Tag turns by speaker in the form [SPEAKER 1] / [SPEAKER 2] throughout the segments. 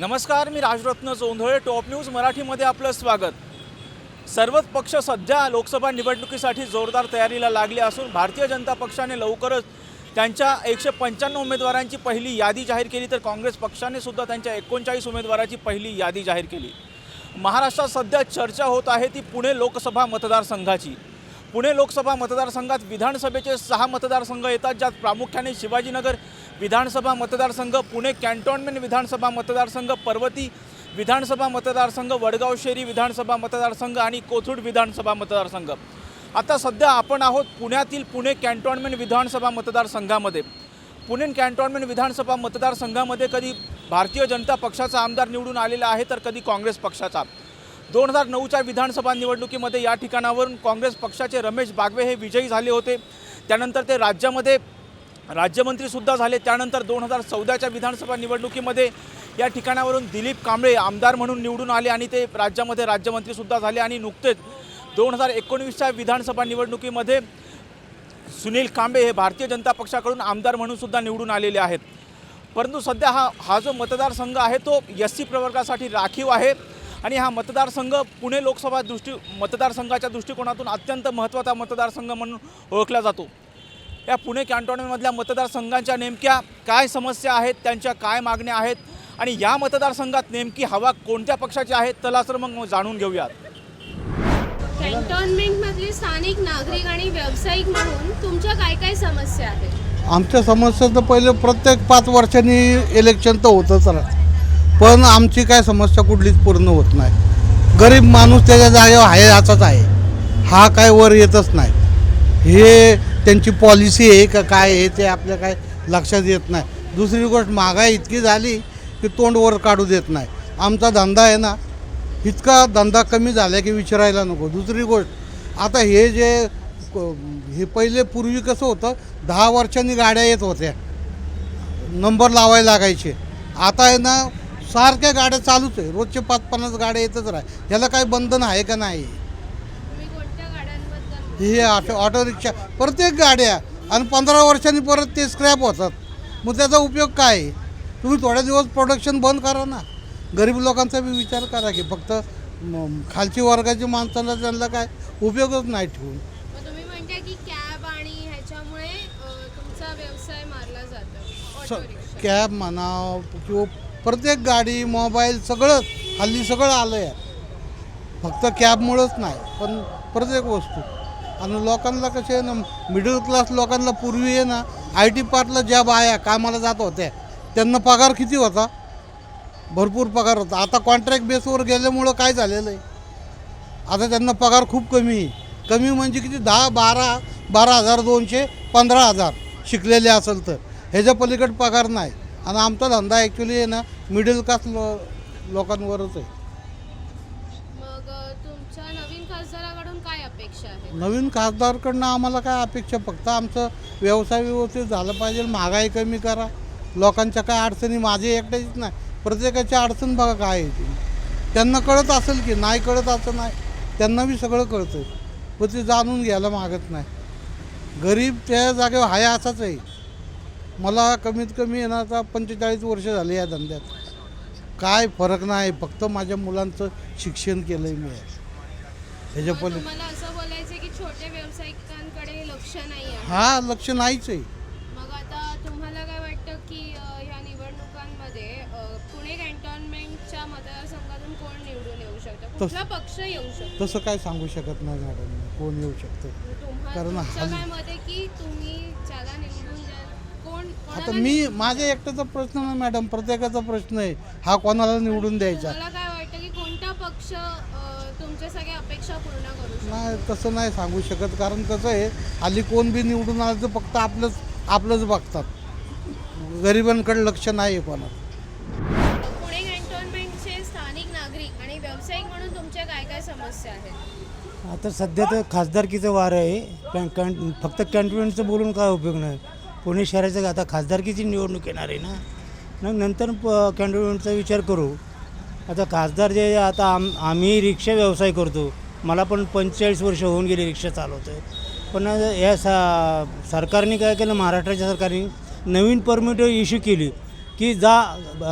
[SPEAKER 1] नमस्कार मी Rajratna Jondhale top news मराठीमध्ये आपलं स्वागत. सर्वच पक्ष सध्या लोकसभा निवडणुकीसाठी जोरदार तयारीला लागले असून भारतीय जनता पक्षाने लवकरच त्यांच्या एकशे पंच्याण्णव उमेदवारांची पहिली यादी जाहीर केली तर काँग्रेस पक्षाने सुद्धा त्यांच्या एकोणचाळीस उमेदवाराची पहिली यादी जाहीर केली. महाराष्ट्रात सध्या चर्चा होत आहे ती पुणे लोकसभा मतदारसंघाची. पुणे लोकसभा मतदारसंघात विधानसभेचे सहा मतदारसंघ येतात ज्यात प्रामुख्याने शिवाजीनगर विधानसभा मतदारसंघ पुणे कॅन्टॉनमेंट विधानसभा मतदारसंघ पर्वती विधानसभा मतदारसंघ वडगाव शेरी विधानसभा मतदारसंघ आणि कोथरूड विधानसभा मतदारसंघ. आता सध्या आपण आहोत पुण्यातील पुणे कॅन्टॉनमेंट विधानसभा मतदारसंघामध्ये. पुणे कॅन्टॉनमेंट विधानसभा मतदारसंघामध्ये कधी भारतीय जनता पक्षाचा आमदार निवडून आलेला आहे तर कधी काँग्रेस पक्षाचा. दोन हजार नऊच्या विधानसभा निवडणुकीमध्ये या ठिकाणावरून काँग्रेस पक्षाचे रमेश बागवे हे विजयी झाले होते. त्यानंतर ते राज्यामध्ये राज्यमंत्रीसुद्धा झाले. त्यानंतर दोन हजार चौदाच्या विधानसभा निवडणुकीमध्ये या ठिकाणावरून दिलीप कांबळे आमदार म्हणून निवडून आले आणि ते राज्यामध्ये राज्यमंत्रीसुद्धा झाले आणि नुकतेच दोन हजार एकोणवीसच्या विधानसभा निवडणुकीमध्ये सुनील कांबळे हे भारतीय जनता पक्षाकडून आमदार म्हणूनसुद्धा निवडून आलेले आहेत. परंतु सध्या हा हा जो मतदारसंघ आहे तो एस सी प्रवर्गासाठी राखीव आहे आणि हा मतदारसंघ पुणे लोकसभा दृष्टी मतदारसंघाच्या दृष्टिकोनातून अत्यंत महत्त्वाचा मतदारसंघ म्हणून ओळखला जातो. या पुणे कॅन्टॉन्मेंटमधल्या मतदारसंघांच्या नेमक्या काय समस्या आहेत त्यांच्या काय मागण्या आहेत आणि या मतदारसंघात नेमकी हवा कोणत्या पक्षाची आहे चला तर मग जाणून घेऊयात.
[SPEAKER 2] कॅन्टॉन्मेंटमधले स्थानिक नागरिक आणि व्यावसायिक म्हणून तुमच्या काय काय समस्या आहेत?
[SPEAKER 3] आमच्या समस्या तर पहिले प्रत्येक पाच वर्षांनी इलेक्शन तर होतंच राहत. पण आमची काय समस्या कुठलीच पूर्ण होत नाही. गरीब माणूस त्याच्या जागेवर आहे असाच आहे. हा काय वर येतच नाही. हे त्यांची पॉलिसी आहे का काय आहे ते आपल्या काय लक्षात येत नाही. दुसरी गोष्ट महागाई इतकी झाली की तोंड वर काढू देत नाही. आमचा धंदा आहे ना इतका धंदा कमी झाला की विचारायला नको. दुसरी गोष्ट आता हे जे हे पहिले पूर्वी कसं होतं दहा वर्षांनी गाड्या येत होत्या. नंबर लावायला लागायचे. आता आहे ना सारख्या गाड्या चालूच आहे. रोजचे पाच पन्नास गाड्या येतच राहा ह्याला काही बंधन आहे का नाही? हे ऑटो ऑटो रिक्षा प्रत्येक गाड्या आणि पंधरा वर्षांनी परत ते स्क्रॅप होतात. मग त्याचा उपयोग काय? तुम्ही थोड्या दिवस प्रोडक्शन बंद करा ना. गरीब लोकांचा बी विचार करा की फक्त खालची वर्गाची माणसाला त्यांना काय? उपयोगच नाही ठेवून.
[SPEAKER 2] मग तुम्ही म्हणता की कॅब आणि ह्याच्यामुळे अ, तुमचा व्यवसाय मारला जातो.
[SPEAKER 3] स
[SPEAKER 2] ऑटो रिक्षा.
[SPEAKER 3] कॅब म्हणा किंवा प्रत्येक गाडी मोबाईल सगळंच हल्ली सगळं आलं आहे फक्त कॅबमुळंच नाही पण प्रत्येक वस्तू. आणि लोकांना कसे आहे ना मिडल क्लास लोकांना पूर्वी आहे ना आय टी पार्टला ज्या बाया कामाला जात होत्या त्यांना पगार किती होता? भरपूर पगार होता. आता कॉन्ट्रॅक्ट बेसवर गेल्यामुळं काय झालेलं आहे? आता त्यांना पगार खूप कमी आहे. कमी म्हणजे किती? दहा बारा बारा हजार दोनशे पंधरा हजार शिकलेले असेल तर. ह्याच्या पलीकडे पगार नाही. आणि आमचा धंदा ॲक्च्युली आहे ना मिडल क्लास लो लोकांवरच आहे.
[SPEAKER 2] नवीन खासदारकडनं
[SPEAKER 3] आम्हाला काय अपेक्षा? फक्त आमचं व्यवसाय व्यवस्थित झालं पाहिजे महागाई कमी करा. लोकांच्या काय अडचणी? माझे एकट्याचीच नाही. प्रत्येकाची अडचण बघा काय आहे ती. त्यांना कळत असेल की नाही कळत असं नाही. त्यांना बी सगळं कळतं पण ते जाणून घ्यायला मागत नाही. गरीब त्या जागेवर आहे असाच आहे. मला कमीत कमी आता पंचेचाळीस वर्ष झाले या धंद्यात. काय फरक नाही. फक्त माझ्या मुलांचं शिक्षण केलं आहे मी. ह्याच्या
[SPEAKER 2] मग
[SPEAKER 3] पली
[SPEAKER 2] तुम्हाला असं बोलायचं की छोट्या व्यावसायिकांकडे लक्ष नाही आहे.
[SPEAKER 3] हा लक्ष नाहीच आहे.
[SPEAKER 2] मग आता तुम्हाला काय वाटतं की ह्या निवडणुकांमध्ये पुणे कॅन्टॉन्मेंटच्या मतदारसंघातून कोण निवडून येऊ शकतं? कुठला पक्ष येऊ शकतो?
[SPEAKER 3] तसं काय सांगू शकत नाही मॅडम कोण येऊ शकतं? कारण
[SPEAKER 2] काय मत आहे की तुम्ही ज्याला निवडून द्याल कोण
[SPEAKER 3] आता मी माझ्या एकट्याचा प्रश्न नाही मॅडम प्रत्येकाचा प्रश्न आहे हा कोणाला निवडून द्यायचा?
[SPEAKER 2] तुम्हाला काय वाटतं की कोणता पक्ष तुमच्या सगळ्या अपेक्षा पूर्ण
[SPEAKER 3] नाही तसं नाही सांगू शकत. कारण कसं आहे हल्ली कोण बी निवडून आलं तर फक्त आपलंच आपलंच बघतात. गरिबांकडे लक्ष नाही आहे कोणाचं.
[SPEAKER 2] पुणे कॅन्टॉन्मेंटचे स्थानिक नागरिक आणि व्यावसायिक म्हणून तुमच्या काय काय समस्या आहेत?
[SPEAKER 4] आता सध्या तर खासदारकीचं वार आहे. कॅन कॅन फक्त कॅन्टोन्मेंटचं बोलून काय उपयोग नाही. पुणे शहराचं आता खासदारकीची निवडणूक येणार आहे ना. मग नंतर प कॅन्टोन्मेंटचा विचार करू. आता खासदार जे आता आम आम्ही रिक्षा व्यवसाय करतो. मला पण पंचेचाळीस वर्ष होऊन गेली रिक्षा चालवतो आहे पण या सा सरकारने काय केलं महाराष्ट्राच्या सरकारने नवीन परमिट इश्यू केली की जा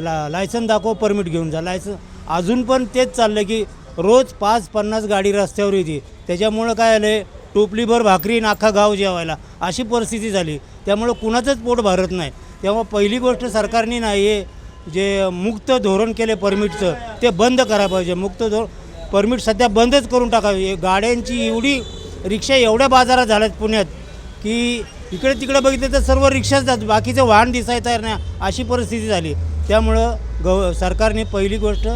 [SPEAKER 4] ला लायसन दाखव परमिट घेऊन जा. लायसन अजून पण तेच चाललं की रोज पाच पन्नास गाडी रस्त्यावर येते. त्याच्यामुळं काय आलं आहे टोपलीभर भाकरी नाखा गाव जेवायला. अशी परिस्थिती झाली. त्यामुळं कुणाचंच पोट भरत नाही. तेव्हा पहिली गोष्ट सरकारने नाही हे जे मुक्त धोरण केले परमिटचं ते बंद करायला पाहिजे. मुक्त धोरण परमिट सध्या बंदच करून टाकावी. गाड्यांची एवढी रिक्षा एवढ्या बाजारात झाल्यात पुण्यात की इकडे तिकडे बघितलं तर सर्व रिक्षाच जात बाकीचं वाहन दिसायचं तयार नाही. अशी परिस्थिती झाली. त्यामुळं गव सरकारने पहिली गोष्ट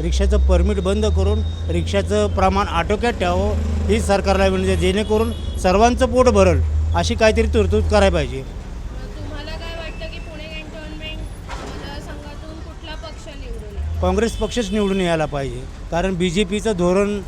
[SPEAKER 4] रिक्षाचं परमिट बंद करून रिक्षाचं प्रमाण आटोक्यात ठेवावं ही सरकारला म्हणजे जेणेकरून सर्वांचं पोट भरल अशी काहीतरी तरतूद करायला पाहिजे
[SPEAKER 2] मग तुम्हाला काय वाटतं की पुणे कॅन्टोन्मेंट मतदारसंघातून कुठला पक्ष निवडून येईल
[SPEAKER 4] काँग्रेस पक्षच निवडून यायला पाहिजे. कारण बी जे पीचं धोरण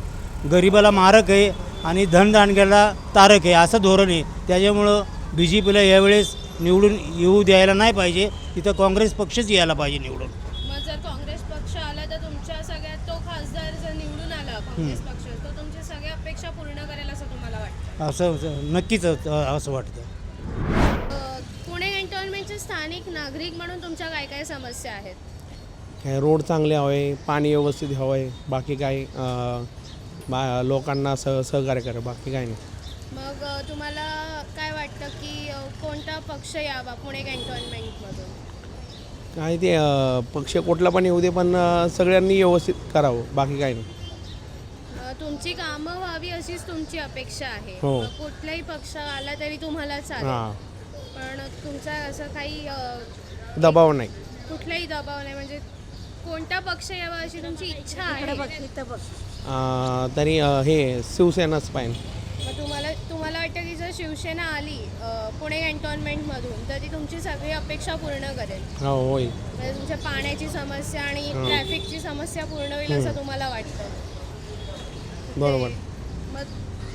[SPEAKER 4] गरिबाला मारक आहे आणि धनदांडग्याला तारक आहे असं धोरण आहे. त्याच्यामुळं बी जे पीला यावेळेस निवडून येऊ द्यायला नाही पाहिजे. तिथं काँग्रेस पक्षच यायला पाहिजे निवडून.
[SPEAKER 2] मग जर काँग्रेस पक्ष आला तर तुमच्या सगळ्यात तो खासदार जर निवडून आला काँग्रेस पक्ष तो तुमच्या सगळ्या अपेक्षा पूर्ण करेल असं तुम्हाला वाटतं?
[SPEAKER 4] असं नक्कीच असं वाटतं.
[SPEAKER 2] पुणे कॅन्टोन्मेंटचे स्थानिक नागरिक म्हणून तुमच्या काय काय समस्या आहेत?
[SPEAKER 5] रोड चांगले हवे पाणी व्यवस्थित हवं बाकी काय बा लोकांना सह सहकार्य करा बाकी काय नाही.
[SPEAKER 2] मग तुम्हाला काय वाटतं की कोणता पक्ष यावा पुणे कॅन्टोन्मेंटमधून?
[SPEAKER 5] काय ते अं, पक्ष कुठला पण येऊ दे पण अं, सगळ्यांनी व्यवस्थित करावं बाकी काय नाही.
[SPEAKER 2] अ, तुमची कामं व्हावी अशीच तुमची अपेक्षा आहे.
[SPEAKER 5] हो.
[SPEAKER 2] मग कुठलाही पक्ष आला तरी तुम्हाला चालेल.
[SPEAKER 5] हां.
[SPEAKER 2] पण तुमचा असं काही अ,
[SPEAKER 5] दबाव नाही.
[SPEAKER 2] कुठलाही दबाव नाही म्हणजे कोणता पक्ष यावा अशी तुमची इच्छा आहे?
[SPEAKER 5] अं, तरी अं, हे शिवसेनाच पाहिजे
[SPEAKER 2] मग तुम्हाला तुम्हाला वाटतं की जर शिवसेना आली अ, पुणे कॅन्टोन्मेंटमधून तर ती तुमची सगळी अपेक्षा पूर्ण करेल?
[SPEAKER 5] हो होईल
[SPEAKER 2] म्हणजे तुमच्या पाण्याची समस्या आणि
[SPEAKER 5] हं.
[SPEAKER 2] ट्रॅफिकची समस्या पूर्ण होईल असं तुम्हाला वाटतं?
[SPEAKER 5] बरोबर.
[SPEAKER 2] मग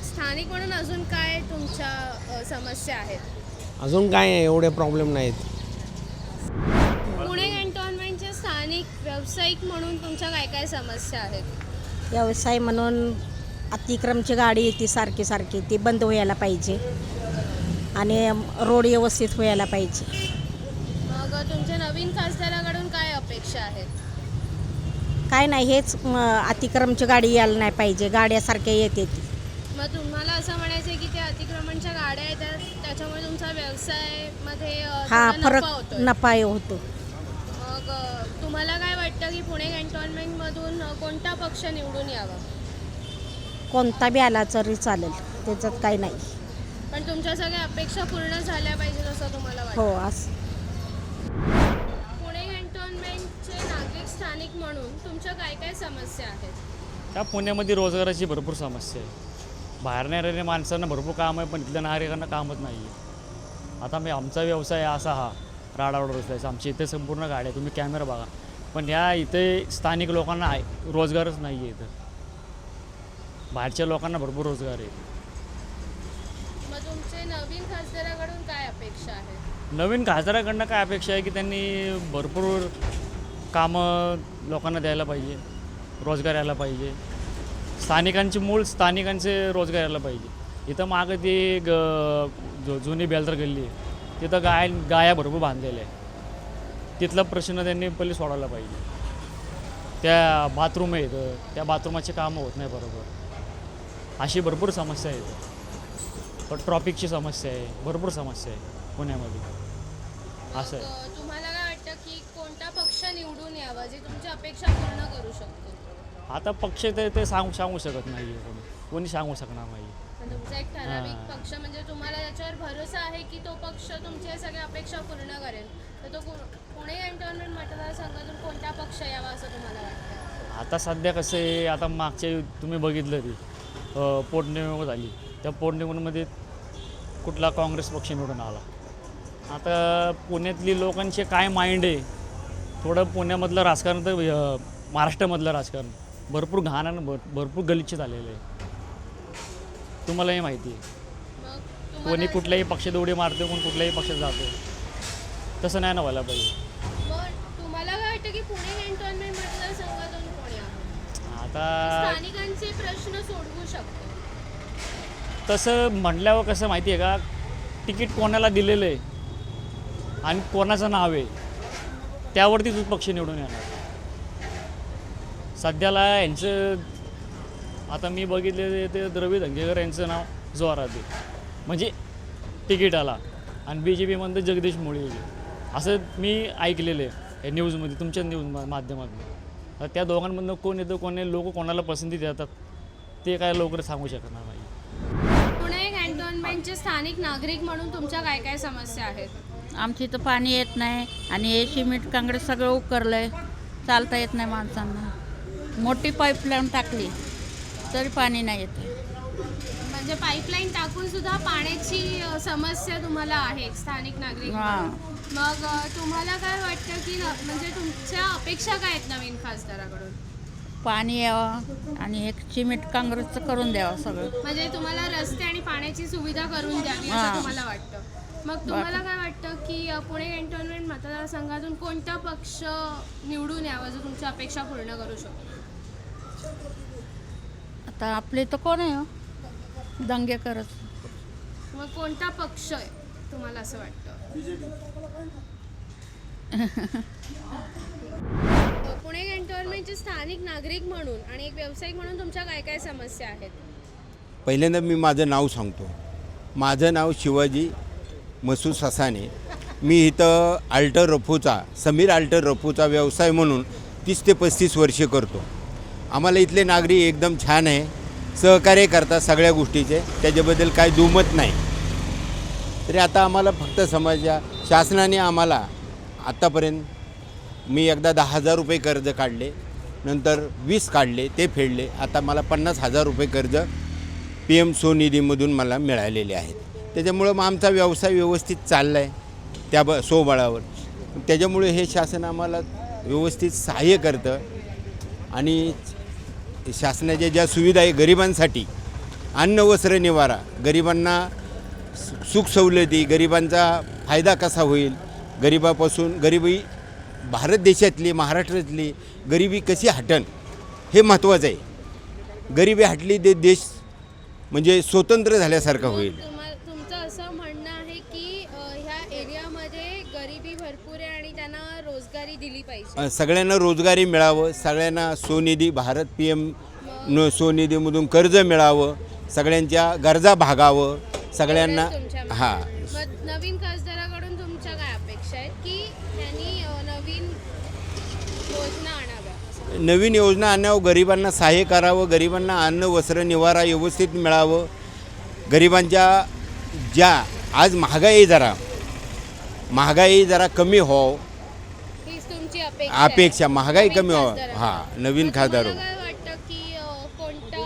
[SPEAKER 2] स्थानिक म्हणून अजून काय तुमच्या अ, समस्या आहेत?
[SPEAKER 5] अजून काय आहे, एवढे प्रॉब्लेम नाहीत.
[SPEAKER 2] व्यावसायिक म्हणून तुमच्या काय काय समस्या आहेत?
[SPEAKER 6] व्यवसाय म्हणून अतिक्रमची गाडी येते सारखी सारखी ती बंद व्हायला पाहिजे. आणि रोड व्यवस्थित व्हायला पाहिजे.
[SPEAKER 2] मग तुमच्या नवीन खासदाराकडून काय अपेक्षा आहेत?
[SPEAKER 6] काय नाही हेच म, अतिक्रमची गाडी यायला नाही पाहिजे गाड्या सारख्या येते ती.
[SPEAKER 2] मग तुम्हाला असं म्हणायचं आहे की त्या अतिक्रमणच्या गाड्या आहेत त्या- त्याच्यामुळे तुमचा व्यवसायामध्ये अ,
[SPEAKER 6] हा
[SPEAKER 2] थोडा
[SPEAKER 6] फरक
[SPEAKER 2] नफा होतोय.
[SPEAKER 6] नफा होतो.
[SPEAKER 2] मग तुम्हाला काय वाटतं की पुणे कॅन्टोन्मेंटमधून कोणता पक्ष निवडून यावा?
[SPEAKER 6] कोणता बी आला तरी चालेल त्याच्यात काही नाही.
[SPEAKER 2] पण तुमच्या सगळ्या अपेक्षा पूर्ण झाल्या पाहिजेत असं तुम्हाला वाटतं?
[SPEAKER 6] हो असं.
[SPEAKER 2] पुणे कॅन्टोन्मेंटचे नागरिक स्थानिक म्हणून तुमच्या काय काय समस्या आहेत?
[SPEAKER 7] त्या पुण्यामध्ये रोजगाराची भरपूर समस्या आहे. बाहेर येणाऱ्या माणसांना भरपूर काम आहे पण इथल्या नागरिकांना कामच नाही आहे आता मी आमचा व्यवसाय असा हा. राडावड रस्त्याचा आमच्या इथे संपूर्ण गाड्या तुम्ही कॅमेरा बघा. पण ह्या इथे स्थानिक लोकांना आहे. रोजगारच नाही आहे इथं. बाहेरच्या लोकांना भरपूर रोजगार आहे.
[SPEAKER 2] मग तुमचे नवीन खासदाराकडून काय अपेक्षा आहेत?
[SPEAKER 7] नवीन खासदाराकडनं काय अपेक्षा आहे की त्यांनी भरपूर कामं लोकांना द्यायला पाहिजे. रोजगार यायला पाहिजे. स्थानिकांचे मूळ स्थानिकांचे रोजगार यायला पाहिजे. इथं मागं ती ग जो जुनी बेलतर गल्ली आहे. तिथं गाय गाया भरपूर बांधलेल्या आहे तिथला प्रश्न त्यांनी पहिले सोडवला पाहिजे. त्या बाथरूम आहे इथं त्या बाथरूमाची कामं होत नाही बरोबर. अशी भरपूर समस्या आहे इथं पण ट्रॉफिकची समस्या आहे भरपूर समस्या आहे पुण्यामध्ये. असं आहे.
[SPEAKER 2] तुम्हाला काय वाटतं की कोणता पक्ष निवडून यावा जे तुमची अपेक्षा पूर्ण करू शकतो?
[SPEAKER 7] आता पक्ष ते ते सांगू सांगू शकत नाही आहे कोणी. कोणी सांगू शकणार नाही
[SPEAKER 2] तुमचा एक ठराविक. पक्ष म्हणजे तुम्हाला याच्यावर भरोसा आहे की तो पक्ष तुमच्या सगळ्या अपेक्षा पूर्ण करेल? तर तो पुणे कॅन्टोन्मेंट मतदारसंघातून कोणता पक्ष यावा असं तुम्हाला वाटतं
[SPEAKER 7] आता सध्या कसं आहे आता मागच्या तुम्ही बघितलं ती पोटनिवडणूक झाली. त्या पोटनिवडणुकीमध्ये कुठला काँग्रेस पक्ष निवडून आला? आता पुण्यातली लोकांचे काय माइंड आहे? थोडं पुण्यामधलं राजकारण तर महाराष्ट्रामधलं राजकारण. भरपूर घाण आणि भर भरपूर गलिच्छ झालेलं आहे. तुम्हालाही माहिती आहे. कोणी कुठल्याही पक्षात उडी मारतो कोण कुठल्याही पक्षात जातो. तसं नाही ना व्हायला पाहिजे.
[SPEAKER 2] मग तुम्हाला काय वाटतं की पुणे कॅन्टोन्मेंट मतदारसंघातून कोण यावं
[SPEAKER 7] आता
[SPEAKER 2] स्थानिकांचे प्रश्न सोडवू शकतो?
[SPEAKER 7] तसं म्हटल्यावर कसं माहिती आहे का? तिकीट कोणाला दिलेलं आहे आणि कोणाचं नाव आहे त्यावरतीच पक्ष निवडून येणार. सध्याला यांचं आता मी बघितले ते द्रवी धंगेकर यांचं नाव जोरात आहे. म्हणजे तिकीटाला. आणि बी जे पीमध्ये जगदीश मुळे असं मी ऐकलेलं आहे या न्यूजमध्ये तुमच्या न्यूज मा- माध्यमातून. तर त्या दोघांमधनं कोण येतं कोण नाही लोक कोणाला पसंती देतात ते काय लवकर सांगू शकणार नाही.
[SPEAKER 2] पुणे कॅन्टोन्मेंटचे स्थानिक नागरिक म्हणून तुमच्या काय काय समस्या आहेत?
[SPEAKER 8] आमच्या इथं पाणी येत नाही आणि हे सिमेंट काँग्रेस सगळं उकरलं आहे चालता येत नाही माणसांना. मोठी पाईपलाईन टाकली. तरी पाणी नाही येते.
[SPEAKER 2] म्हणजे पाईपलाईन टाकून सुद्धा पाण्याची अ, समस्या तुम्हाला आहे स्थानिक नागरिक
[SPEAKER 8] हां.
[SPEAKER 2] मग अ, तुम्हाला काय वाटतं की न- म्हणजे तुमच्या अपेक्षा काय आहेत नवीन खासदाराकडून?
[SPEAKER 8] पाणी यावं आणि एक सिमेंट काँग्रेसचं करून द्यावं सगळं.
[SPEAKER 2] म्हणजे तुम्हाला रस्ते आणि पाण्याची सुविधा करून द्यावी असं
[SPEAKER 8] हां.
[SPEAKER 2] तुम्हाला वाटतं? मग तुम्हाला काय वाटतं की अ, पुणे कॅन्टोन्मेंट मतदारसंघातून कोणता पक्ष निवडून यावा जो तुमच्या अपेक्षा पूर्ण करू शकतो?
[SPEAKER 8] आता आपले इथं कोण आहे हो? दंगेकरच
[SPEAKER 2] मग कोणता पक्ष आहे तुम्हाला असं वाटतं? पुणे कॅन्टोन्मेंटचे स्थानिक नागरिक म्हणून आणि एक व्यावसायिक म्हणून तुमच्या काय काय समस्या आहेत?
[SPEAKER 9] पहिल्यांदा मी माझं नाव सांगतो. माझं नाव शिवाजी मसूद ससाने. मी इथं आल्टर रफूचा समीर आल्टर रफूचा व्यवसाय म्हणून तीस ते पस्तीस वर्षे करतो. आम्हाला इथले नागरिक एकदम छान आहे. सहकार्य करतात सगळ्या गोष्टीचे. त्याच्याबद्दल काय दुमत नाही. तरी आता आम्हाला फक्त समजा शासनाने आम्हाला आत्तापर्यंत मी एकदा दहा हजार रुपये कर्ज काढले नंतर वीस काढले ते फेडले. आता मला पन्नास हजार रुपये कर्ज पी एम स्वनिधीमधून मला मिळालेले आहेत. त्याच्यामुळं मग आमचा व्यवसाय व्यवस्थित चालला आहे त्या ब सोबळावर. त्याच्यामुळे हे शासन आम्हाला व्यवस्थित सहाय्य करतं. आणि शासनाच्या ज्या सुविधा आहे गरिबांसाठी अन्न वस्त्र निवारा गरिबांना सुख सवलती गरिबांचा फायदा कसा होईल गरिबापासून गरिबी भारत देशातली महाराष्ट्रातली गरिबी कशी हटन हे महत्त्वाचं आहे. गरिबी हटली ते देश म्हणजे स्वतंत्र झाल्यासारखा होईल.
[SPEAKER 2] गरिबी भरपूर आहे आणि त्यांना रोजगारी दिली पाहिजे.
[SPEAKER 9] सगळ्यांना रोजगारी मिळावं सगळ्यांना स्वनिधी भारत पी एम न स्वनिधीमधून कर्ज मिळावं सगळ्यांच्या गरजा भागावं सगळ्यांना हां.
[SPEAKER 2] नवीन खासदाराकडून तुमच्या काय अपेक्षा आहेत की त्यांनी नवीन योजना आणाव्या?
[SPEAKER 9] नवीन योजना आणण्यावर गरिबांना सहाय्य करावं गरिबांना अन्न वस्त्र निवारा व्यवस्थित मिळावं गरिबांच्या ज्या आज महागाई जरा. महागाई जरा कमी हो
[SPEAKER 2] हीच तुमची अपेक्षा आहे.
[SPEAKER 9] अपेक्षा महागाई
[SPEAKER 2] नवीन
[SPEAKER 9] कमी हो.
[SPEAKER 2] खासदाराकडून.
[SPEAKER 9] हां नवीन
[SPEAKER 2] मग
[SPEAKER 9] खासदार
[SPEAKER 2] तुम्हाला काय वाटतं की अ, कोणता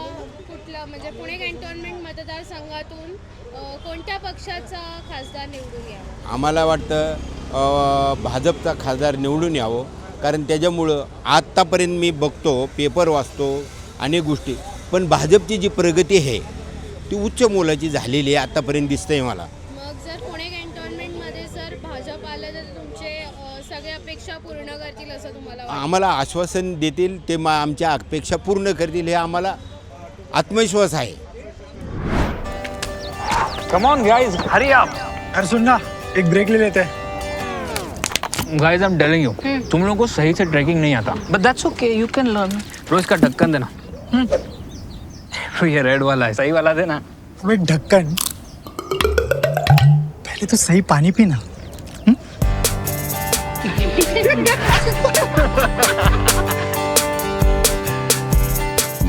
[SPEAKER 2] कुठला म्हणजे पुणे कॅन्टोन्मेंट मतदारसंघातून अ, कोणत्या पक्षाचा खासदार निवडून यावा?
[SPEAKER 9] आम्हाला वाटतं अ, भाजपचा खासदार निवडून यावं. कारण त्याच्यामुळं आत्तापर्यंत मी बघतो पेपर वाचतो अनेक गोष्टी. पण भाजपची जी प्रगती आहे ती उच्च मोलाची झालेली आहे आत्तापर्यंत दिसतंय मला
[SPEAKER 2] मग जर पुणे कॅन्टोन्मेंटमध्ये जर भाजप आलं तर तुमचे अ, सगळ्या अपेक्षा पूर्ण करतील असं तुम्हाला
[SPEAKER 9] आम्हाला आश्वासन देतील ते मा आमच्या अपेक्षा पूर्ण करतील हे आम्हाला आत्मविश्वास आहे.
[SPEAKER 10] कम ऑन गाइस हरी आप
[SPEAKER 11] अरे सुन ना एक ब्रेक ले लेते. हैं
[SPEAKER 10] guys I am telling you तुम लोगों को सही से ट्रैकिंग नहीं आता. But that's okay you can learn रोज का ढक्कन देना. तो ये रेड वाला है सही वाला देना.
[SPEAKER 11] एक ढक्कन पहले तो सही पानी पीना।